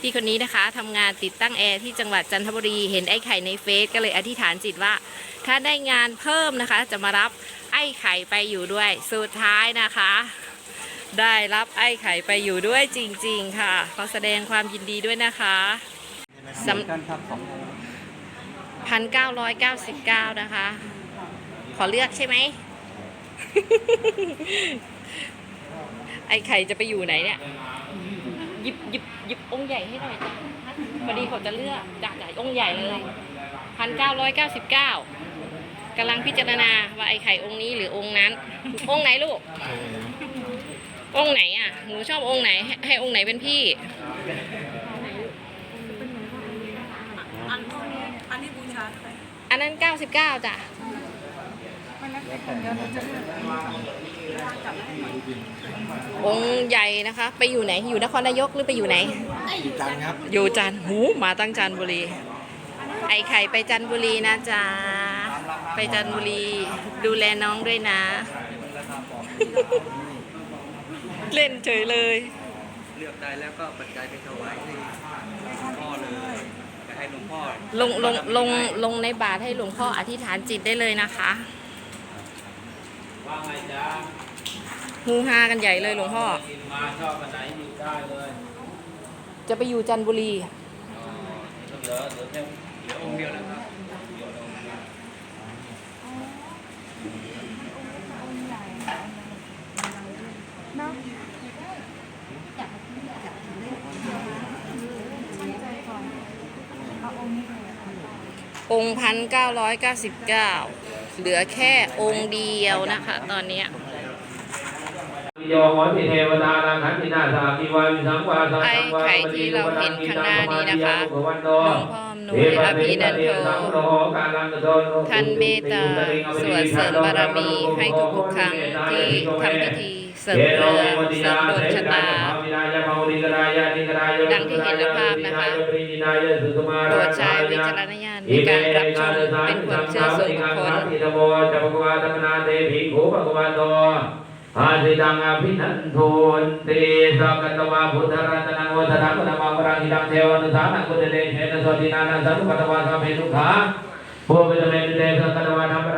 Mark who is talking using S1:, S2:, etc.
S1: พี่คนนี้นะคะทำงานติดตั้งแอร์ที่จังหวัดจันทบุรีเห็นไอ้ไข่ในเฟซก็เลยอธิษฐานจิตว่า ถ้าได้งานเพิ่มนะคะ จะมารับไอ้ไข่ไปอยู่ด้วย สุดท้ายนะคะ ได้รับไอ้ไข่ไปอยู่ด้วยจริง ๆ ค่ะขอแสดงความยินดีด้วยนะคะสำ
S2: กันครับสอง
S1: พันเก้าร้อยเก้าสิบเก้านะคะ ขอเลือกใช่ไหม ไอ้ไข่จะไปอยู่ไหนเนี่ย หยิบหยิบหยิบองค์ใหญ่ให้หน่อยจ้ะพอดีเขาจะเลือกจากไหนองค์ใหญ่เลยพันเก้าร้อยเก้าสิบเก้ากำลังพิจารณาว่าไอ้ไข่องค์นี้หรือองค์นั้น องค์ไหนลูก องค์ไหนอะหนูชอบองค์ไหน ให้ให้องค์ไหนเป็นพี่
S3: อันนี้อันนี้บูชาใคร
S1: อันนั้นเก้าสิบเก้าจ้ะ
S3: ไม่แล้วแต่เดี๋ยวเราจะเลือกจับให้หน่ อย
S1: องค์ใหญ่นะคะ ไปอยู่ไหน อยู่นครนายกหรือไปอยู่ไหน
S2: อยู่จันทร์ครับ
S1: อยู่จันทร์หูมาตั้งจันทบุรี ไอไข่ไปจันทบุรีนะจ๊ะ ไปจันทบุรี ดูแลน้องด้วยนะ เล่นเฉยเลย
S2: เลือกได้แล้วก็ปัจจัยไปถวายให้หลวงพ่อเลยจะให้หลวงพ่อ
S1: ลงลงลงลงในบาทให้หลวงพ่ออธิษฐานจิตได้เลยนะคะ
S4: ว่าไงจ๊ะ
S1: ฮือฮากันใหญ่เลยหลวงพ่อ
S4: กินมาชอบอันไหนหยิบได้เลย
S1: จะไปอยู่จันทบุรี
S4: อ๋อเหลือเหลือแค่
S2: เหลือองค์เดียวแล้วครับ
S1: องค์พันเก้าร้อยเก้าสิบเก้าเหลือแค่องค์เดียวนะคะ ตอนเนี้ย
S4: โยโหติเทวดานังขันตินาสามีวามิสังวาสัง
S1: ไอ้ไข่ที่เราเห็นข้างหน้านี้นะคะหลวงพ่ออำนวยอภินันโทท่านเมตตาสวดเสริมบารมีให้ทุกๆครั้งที่ทำพิธีเสริมเรือเสริมดวงชะตาดังที่เห็นในภาพนะคะโปรดใช้วิจารณญาณในการรับชมเป็นความเชื่อส่วนบุคคล
S4: อาสิตังอภินันทุนติสักกตวาพุทธรัตนังวัฒนังพุทธมาวรังหิรังเทวานุสานังกุเตเตเชนะสวตินานังสัพพะตวาสัมเพสุขาโพเวตเมตเตสักกตวาธรรม